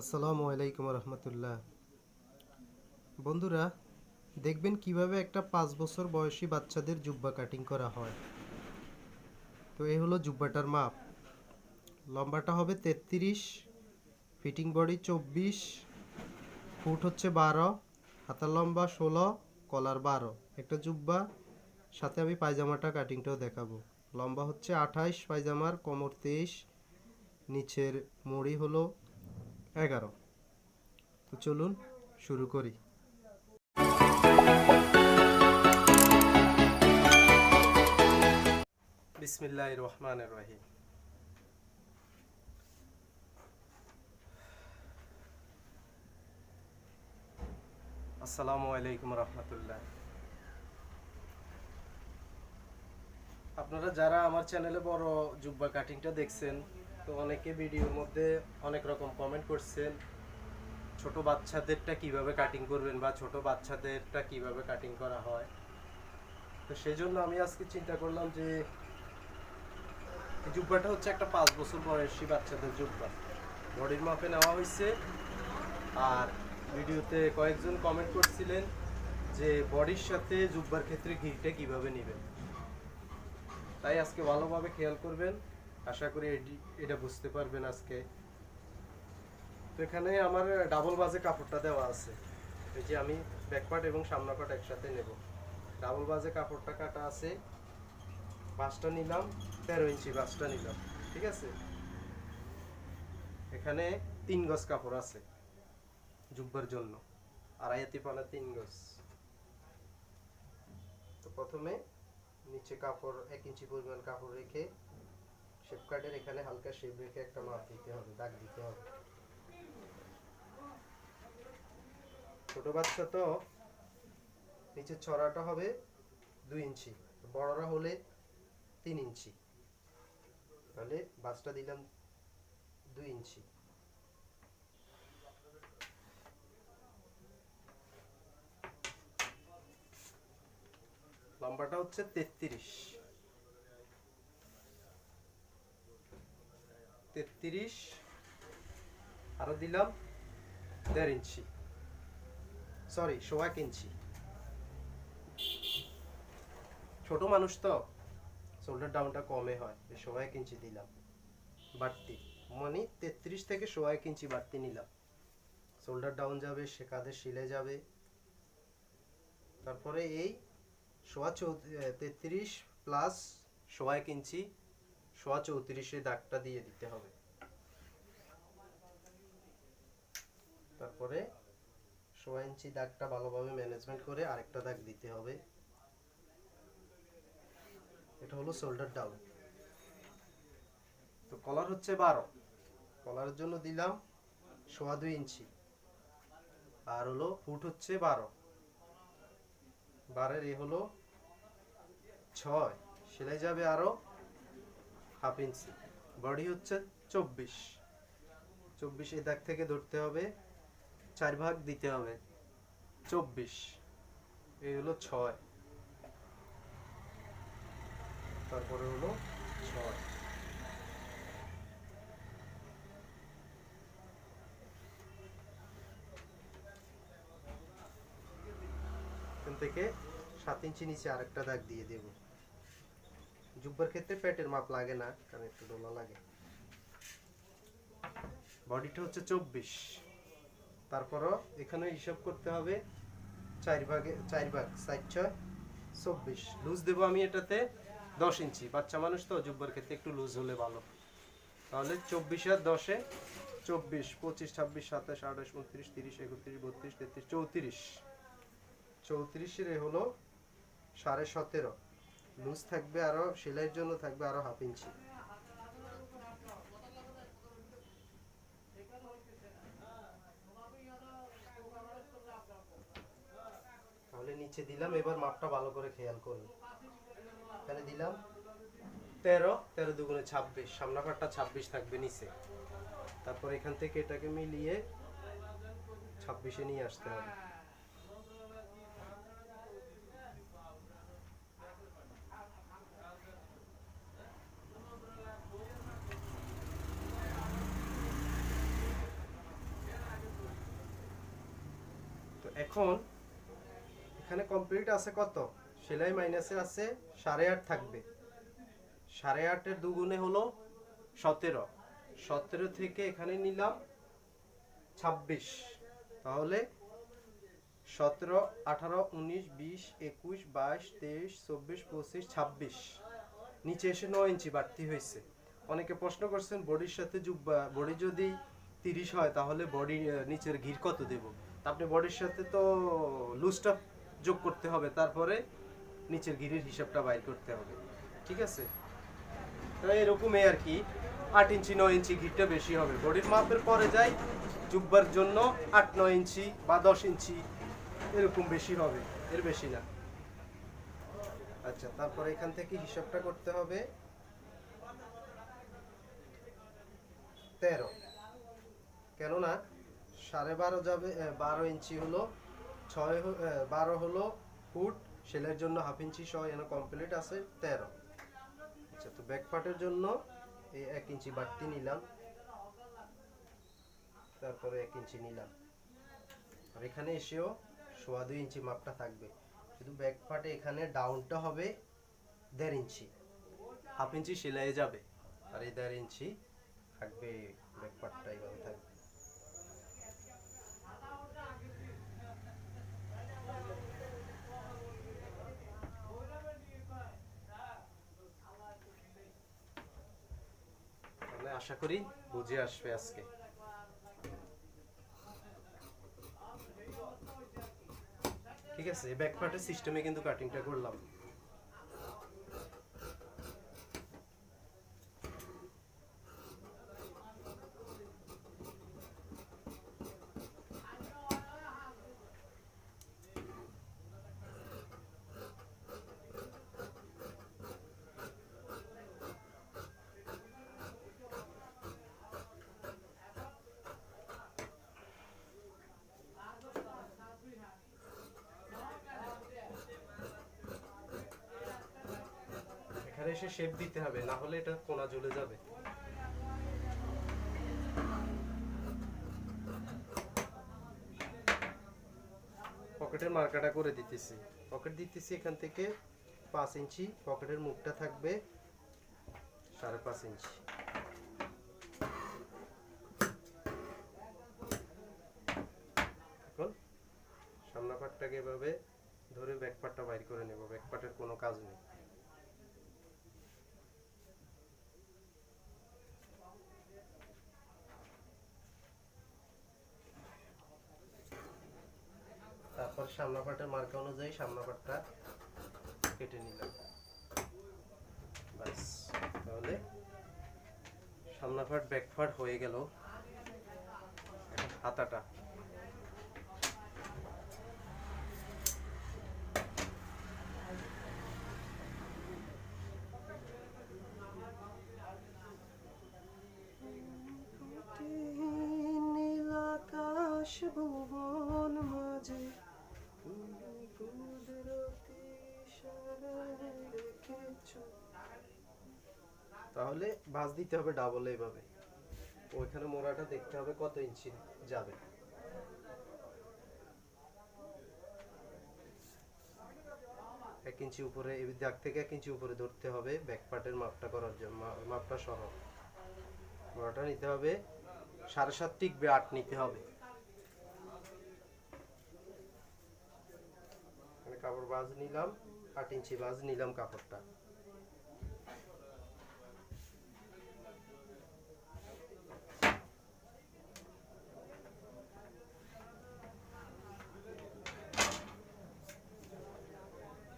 আসসালামু আলাইকুম রহমতুল্লাহ। বন্ধুরা, দেখবেন কীভাবে একটা পাঁচ বছর বয়সী বাচ্চাদের জুব্বা কাটিং করা হয়। তো এই হলো জুব্বাটার মাপ। লম্বাটা হবে তেত্রিশ ফিটিং বডি চব্বিশ ফুট হচ্ছে বারো, হাতার লম্বা ষোলো কলার বারো। একটা জুব্বা, সাথে আমি পায়জামাটা কাটিংটাও দেখাবো। লম্বা হচ্ছে আঠাইশ, পায়জামার কোমর তেইশ, নিচের মুড়ি হলো এগারো। তো চলুন শুরু করি। বিসমিল্লাহ রহমান রহিম। আসসালামু আলাইকুম রহমতুল্লাহ। আপনারা যারা আমার চ্যানেলে বড় জুব্বা কাটিংটা দেখছেন তো অনেকে ভিডিওর মধ্যে অনেক রকম কমেন্ট করছেন, ছোট বাচ্চাদেরটা কীভাবে কাটিং করবেন বা ছোট বাচ্চাদেরটা কীভাবে কাটিং করা হয়? তো সেই জন্য আমি আজকে চিন্তা করলাম যে জুব্বাটা হচ্ছে একটা পাঁচ বছর বয়সী বাচ্চাদের জুব্বা। বডির মাপে নেওয়া হয়েছে আর ভিডিওতে কয়েকজন কমেন্ট করছিলেন যে বডির সাথে জুব্বার ক্ষেত্রে ঘিরটা কীভাবে নেবেন। তাই আজকে ভালোভাবে খেয়াল করবেন। আশা করি এটি- বুঝতে পারবেন আজকে। তো এখানে আমার ডাবল বাজে কাপড়টা দেওয়া আছে। এই যে আমি ব্যাক পার্ট এবং সামনা পার্ট একসাথে নেব। ডাবল বাজে কাপড়টা কাটা আছে। বাসটা নিলাম, তেরো ইঞ্চি বাসটা নিলাম, ঠিক আছে? এখানে তিন গজ কাপড় আছে, জুব্বার জন্য। আড়াইয়াতি পানা তিন গজ। তো প্রথমে নিচে কাপড়, এক ইঞ্চি পরিমাণ কাপড় রেখে শেপ কার্ডের এখানে হালকা শেপ রেখে একটা মাপ দিতে হবে, দাগ দিতে হবে। ছোট বাচ্চা তো নিচের ছড়াটা হবে দুই ইঞ্চি, বড়রা হলে তিন ইঞ্চি। তাহলে বাসটা দিলাম দুই ইঞ্চি। লম্বাটা হচ্ছে তেত্রিশ। তেত্রিশ। আরও দিলাম, দেড় ইঞ্চি। সরি সোয়া ইঞ্চি। ছোট মানুষ তো শোল্ডার ডাউনটা কমে হয় সোয়া এক ইঞ্চি দিলাম, বাড়তি। মানে তেত্রিশ থেকে সোয়া এক ইঞ্চি বাড়তি নিলাম। শোল্ডার ডাউন যাবে, সে কাঁধে শিলে যাবে। তারপরে এই সোয়া চৌ তেত্রিশ প্লাস সোয়া এক ইঞ্চি সোয়া চৌত্রিশে দাগটা দিয়ে দিতে হবে। তারপরে সোয়া ইঞ্চি দাগটা ভালোভাবে ম্যানেজমেন্ট করে আরেকটা দাগ দিতে হবে। এটা হলো শোল্ডার ডাউন তো কলার হচ্ছে বারো। কলারের জন্য দিলাম সোয়া দুই ইঞ্চি। আর হলো ফুট হচ্ছে বারো। বারের এ হলো ছয়। সেলাই যাবে আরও হাফ ইঞ্চি। বডি হচ্ছে চব্বিশ। চব্বিশ এই দাগ থেকে ধরতে হবে, চার ভাগ দিতে হবে। চব্বিশ। এই হলো ছয়। তারপরে হলো ছয়। থেকে সাত ইঞ্চি নিচে আরেকটা দাগ দিয়ে দেব। জুব্বার ক্ষেত্রে পেটের মাপ লাগে না, কারণ একটু ডোলা লাগে। বডিটা হচ্ছে চব্বিশ। তারপরও এখানে হিসাব করতে হবে চার ভাগে, চার ভাগ সাইড ছয়, চব্বিশ। লুজ দেবো আমি এটাতে দশ ইঞ্চি। বাচ্চা মানুষ তো, জুব্বার ক্ষেত্রে একটু লুজ হলে ভালো। তাহলে চব্বিশ আর দশে চব্বিশ, পঁচিশ, ছাব্বিশ, সাতাশ, আঠাশ, উনত্রিশ, তিরিশ, একত্রিশ, বত্রিশ, তেত্রিশ, চৌত্রিশ। চৌত্রিশের হলো সাড়ে সতেরো। লুজ থাকবে আরও, সেলাইয়ের জন্য থাকবে আরও হাফ ইঞ্চি। তাহলে নিচে দিলাম, এবার মাপটা ভালো করে খেয়াল করুন। এখানে দিলাম তেরো তেরো দুগুণে ছাব্বিশ, সামনাকারটা ছাব্বিশ থাকবে নিচে। তারপর এখান থেকে এটাকে মিলিয়ে ছাব্বিশে নিয়ে আসতে হবে। এখন এখানে কমপ্লিট আছে কত? সেলাই মাইনাসে আছে সাড়ে আট থাকবে। সাড়ে আটের দুগুণে হলো সতেরো। সতেরো থেকে এখানে নিলাম ছাব্বিশ। তাহলে সতেরো, আঠারো, উনিশ, বিশ, একুশ, বাইশ, তেইশ, চব্বিশ, পঁচিশ, ছাব্বিশ। নিচে এসে নয় ইঞ্চি বাড়তি হয়েছে। অনেকে প্রশ্ন করছেন, বডির সাথে জুব্বা বডি যদি তিরিশ হয়, তাহলে বডি নিচের ঘির কত দেব? আপনি বডির সাথে তো লুজটা যোগ করতে হবে, তারপরে নিচের ঘিরের হিসাবটা বাইর করতে হবে। ঠিক আছে? তো এরকমই আর কি, আট ইঞ্চি, নয় ইঞ্চি ঘিরটা বেশি হবে। বডির মাপের পরে যাই, জুব্বার জন্য আট, নয় ইঞ্চি বা দশ ইঞ্চি এরকম বেশি হবে, এর বেশি না। আচ্ছা তারপরে এখান থেকে হিসাবটা করতে হবে। তেরো। কেননা সাড়ে বারো যাবে বারো ইঞ্চি হলো ছয় বারো হলো ফুট সেলের জন্য হাফ ইঞ্চি সহ এখানে কমপ্লিট আছে তেরো। আচ্ছা তো ব্যাক পার্টের জন্য এই এক ইঞ্চি বাড়তি নিলাম। তারপরে এক ইঞ্চি নিলাম। আর এখানে এসেও সোয়া দুই ইঞ্চি মাপটা থাকবে। শুধু ব্যাক পার্টে এখানে ডাউনটা হবে দেড় ইঞ্চি। হাফ ইঞ্চি সেলাই যাবে। আর এই দেড় ইঞ্চি থাকবে ব্যাক পার্টটা এইভাবে থাকবে তাহলে আশা করি বুঝে আসবে আজকে। ঠিক আছে ব্যাক পার্টের সিস্টেমে কিন্তু কাটিংটা করলাম। এসে শেপ দিতে হবে, না হলে এটা কোনা জ্বলে যাবে। পকেটের মার্কাটা করে দিতেছি। পকেট দিতেছি এখান থেকে পাঁচ ইঞ্চি পকেটের মুখটা থাকবে সাড়ে পাঁচ ইঞ্চি। এখন সামনা পাটটাকে এভাবে ধরে ব্যাক পাটটা বাইর করে নেব ব্যাক পাটের কোনো কাজ নেই তারপর সামনা পাটের মার্কা অনুযায়ী সামনা পাটটা কেটে নিলাম। ব্যাস, তাহলে সামনা পাট ব্যাক পাট হয়ে গেল। হাতাটা। তাহলে ভাঁজ দিতে হবে ডাবল এইভাবে। ওইখানে মোড়াটা দেখতে হবে কত ইঞ্চি যাবে। এক ইঞ্চি উপরে, এই দাগ থেকে এক ইঞ্চি উপরে ধরতে হবে ব্যাক পার্টের মাপটা করার জন্য মাপটা সহ। মোড়াটা নিতে হবে, সাড়ে সাত টিকবে আট নিতে হবে। কাপড় বাজ নিলাম, আট ইঞ্চি বাজ নিলাম কাপড়টা।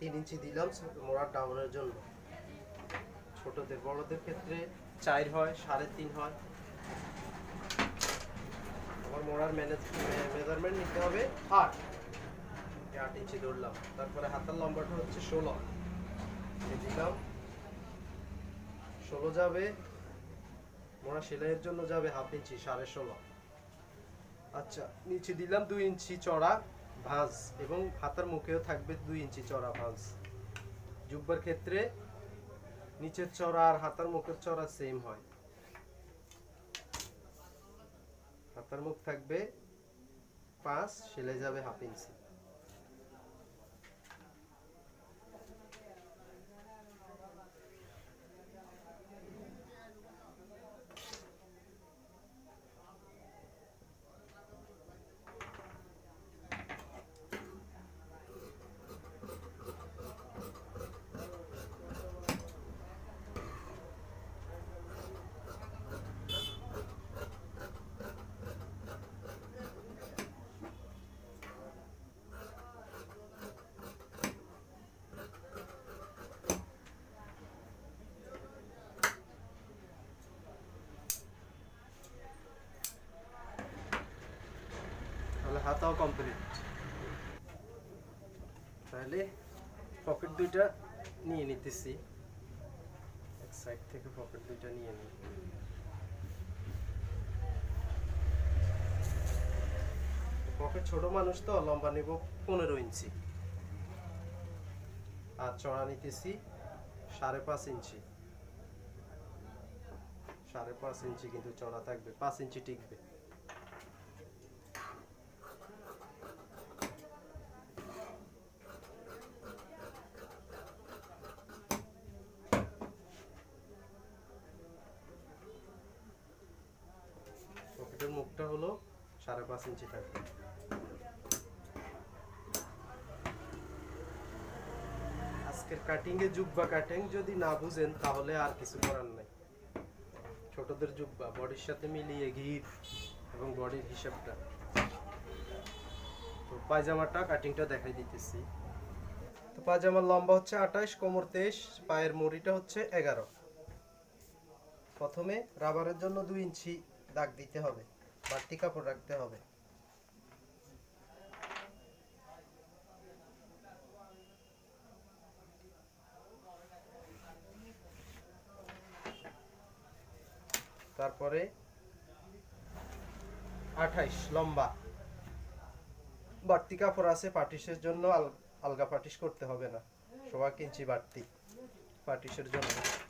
তিন ইঞ্চি দিলাম মোড়া ডাউনের জন্য। ছোটদের, বড়দের ক্ষেত্রে চার হয়, সাড়ে তিন হয়। আমার মোড়ার মেজারমেন্ট নিতে হবে আট। আট ইঞ্চি ধরলাম। তারপরে হাতার লম্বাটা হচ্ছে ষোলো। দিলাম। ষোলো যাবে। মোড়া সেলাইয়ের জন্য যাবে হাফ ইঞ্চি, সাড়ে ষোলো। আচ্ছা নিচে দিলাম দুই ইঞ্চি চড়া। ভাঁজ এবং হাতার মুখেও থাকবে দুই ইঞ্চি চড়া ভাঁজ। জুব্বার ক্ষেত্রে নিচের চড়া আর হাতার মুখের চড়া সেম হয়। হাতার মুখ থাকবে পাঁচ সেলে যাবে হাফ ইঞ্চি হাতাও কমপ্লিট তাহলে পকেট দুইটা নিয়ে নিতেছি। এক সাইড থেকে পকেট দুইটা নিয়ে নিই। পকেট ছোট মানুষ তো, লম্বা নিব পনেরো ইঞ্চি। আর চড়া নিতেছি সাড়ে পাঁচ ইঞ্চি। সাড়ে পাঁচ ইঞ্চি কিন্তু চড়া থাকবে, পাঁচ ইঞ্চি টিকবে পকেটের মুখটা হলো সাড়ে পাঁচ ইঞ্চি থাকবে। আজকের কাটিং এ জুব্বা কাটিং যদি না বুঝেন, তাহলে আর কিছু করার নাই। ছোটদের জুব্বা, বডির সাথে মিলিয়ে ঘির এবং বডির হিসাবটা। তো পায়জামাটা কাটিংটা দেখাই দিতেছি। তো পায়জামার লম্বা হচ্ছে আঠাশ, কোমর তেইশ, পায়ের মুড়িটা হচ্ছে এগারো। প্রথমে রাবারের জন্য দুই ইঞ্চি দাগ দিতে হবে। বাড়তি কাপড় রাখতে হবে। তারপরে আঠাইশ, লম্বা। বাড়তি কাপড় আছে, পাটিসের জন্য আল- আলগা পাটিস করতে হবে না। সোয়া ইঞ্চি বাড়তি পাটিসের জন্য।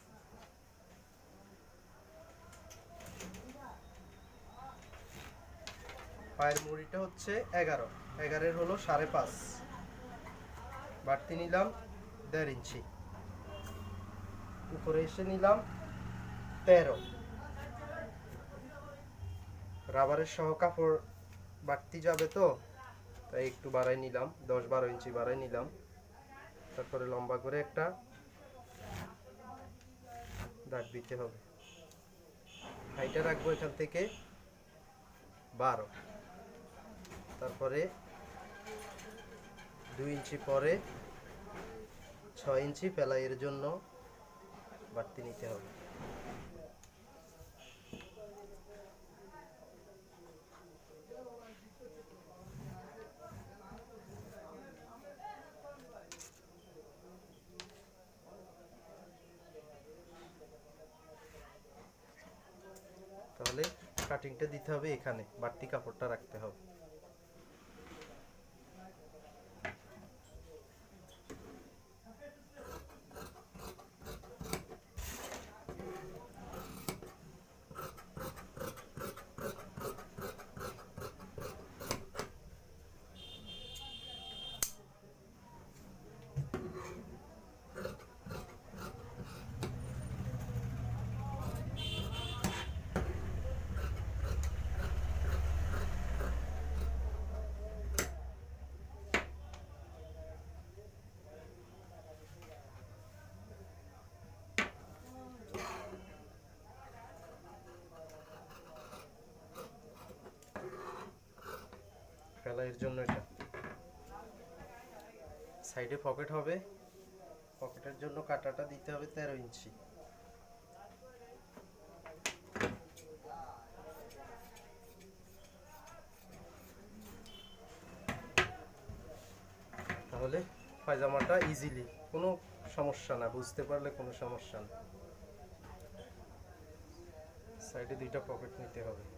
পায়ের মুড়িটা হচ্ছে এগারো। এগারোর হলো সাড়ে পাঁচ। বাড়তি নিলাম দেড় ইঞ্চি। উপরে এসে নিলাম তেরো। রাবারের সহ কাপড় বাড়তি যাবে তো? তাই একটু বাড়াই নিলাম, দশ বারো ইঞ্চি বাড়াই নিলাম। তারপরে লম্বা করে একটা দাগ দিতে হবে। হাইটা রাখব এখান থেকে বারো। তারপরে দুই ইঞ্চি পরে ছয় ইঞ্চি পেলাইয়ের জন্য বাড়তি নিতে হবে। তাহলে কাটিংটা দিতে হবে এখানে, বাড়তি কাপড়টা রাখতে হবে। ফেলাইয়ের জন্য এটা। সাইডে পকেট হবে। পকেটের জন্য কাটাটা দিতে হবে তেরো ইঞ্চি। তাহলে পায়জামাটা ইজিলি কোনো সমস্যা না, বুঝতে পারলে কোনো সমস্যা না। সাইডে দুইটা পকেট নিতে হবে।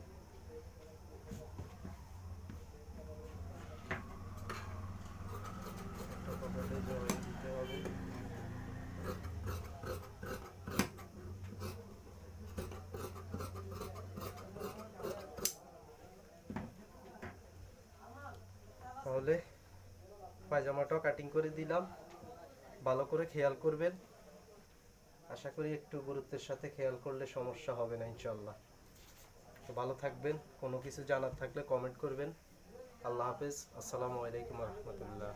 তাহলে পায়জামাটাও কাটিং করে দিলাম। ভালো করে খেয়াল করবেন। আশা করি একটু গুরুত্বের সাথে খেয়াল করলে সমস্যা হবে না ইনশাল্লাহ ভালো থাকবেন। কোনো কিছু জানার থাকলে কমেন্ট করবেন। আল্লাহ হাফেজ। আসসালামু আলাইকুম রহমতুল্লাহ।